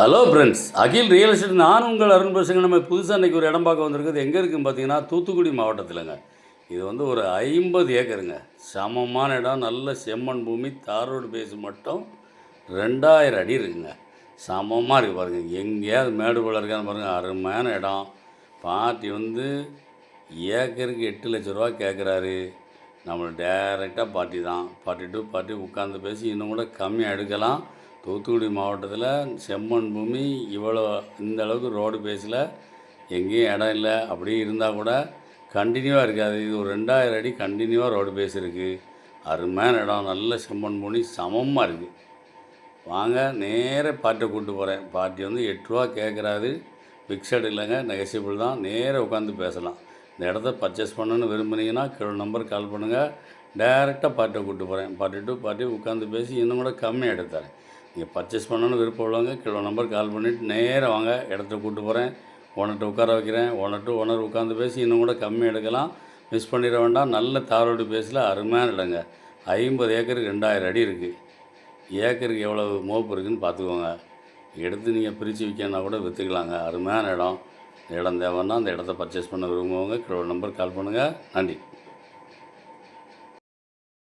Hello friends Akhil real estate நான் உங்கள் அருண் பேசுங்க நம்ம புதுசாக இன்றைக்கி ஒரு இடம் பார்க்க வந்திருக்குது. எங்கே இருக்குன்னு பார்த்தீங்கன்னா தூத்துக்குடி மாவட்டத்திலங்க. இது வந்து ஒரு ஐம்பது ஏக்கருங்க. சமமான இடம் நல்ல செம்மண் பூமி தார் ரோடு பேஸ் மட்டும் ரெண்டாயிரம் அடி இருக்குங்க. சமமாக இருக்குது பாருங்கள் எங்கேயாவது மேடு போல இருக்கான்னு பாருங்கள் அருமையான இடம். பார்ட்டி வந்து ஏக்கருக்கு எட்டு லட்ச ரூபா கேட்குறாரு நம்மளை டேரெக்டாக பார்ட்டி தான். பார்ட்டி டு பாட்டி உட்காந்து பேசி இன்னும் கூட கம்மியாக எடுக்கலாம். தூத்துக்குடி மாவட்டத்தில் செம்மண் பூமி இவ்வளோ இந்த அளவுக்கு ரோடு பேஸில் எங்கேயும் இடம் இல்லை. அப்படி இருந்தால் கூட கண்டினியூவாக இருக்காது. இது ஒரு ரெண்டாயிரம் அடி கண்டினியூவாக ரோடு பேஸ் இருக்குது அருமையான இடம். நல்ல செம்மண் பூமி. சமமாக இருக்குது வாங்க நேர பார்ட்டியை கூப்பிட்டு போகிறேன் பார்ட்டி வந்து எட்டு ரூபா ஃபிக்ஸட் இல்லைங்க. நெகசிபிள் தான். நேராக உட்காந்து பேசலாம். இந்த இடத்த பர்ச்சேஸ் பண்ணணும்னு விரும்புனீங்கன்னா கீழே நம்பர் கால் பண்ணுங்கள் டேரெக்டாக பார்ட்டியை கூப்பிட்டு போகிறேன் பார்ட்டி டு பார்ட்டி உட்காந்து பேசி இன்னும் கூட கம்மியாக எடுத்துறேன் நீங்கள் பர்ச்சேஸ் பண்ணணும்னு விருப்பம் உள்ளவங்க கிலோ நம்பர் கால் பண்ணிவிட்டு நேராக வாங்க. இடத்த கூப்பிட்டு போகிறேன் ஓனர்கிட்ட உட்கார வைக்கிறேன். ஓனர்கிட்ட ஓனர் உட்காந்து பேசி இன்னும் கூட கம்மி எடுக்கலாம். மிஸ் பண்ணிட வேண்டாம். நல்ல தாரோடு பேஸில் அருமையான இடங்க. ஐம்பது ஏக்கருக்கு ரெண்டாயிரம் அடி இருக்குது ஏக்கருக்கு எவ்வளோ மோப்பு இருக்குதுன்னு பார்த்துக்கோங்க. எடுத்து நீங்கள் பிரித்து விற்கனா கூட விற்றுக்கலாங்க அருமையான இடம். இடம் தேவைன்னா அந்த இடத்த பர்ச்சேஸ் பண்ண விரும்புவங்க. கிலோ நம்பர் கால் பண்ணுங்கள் நன்றி.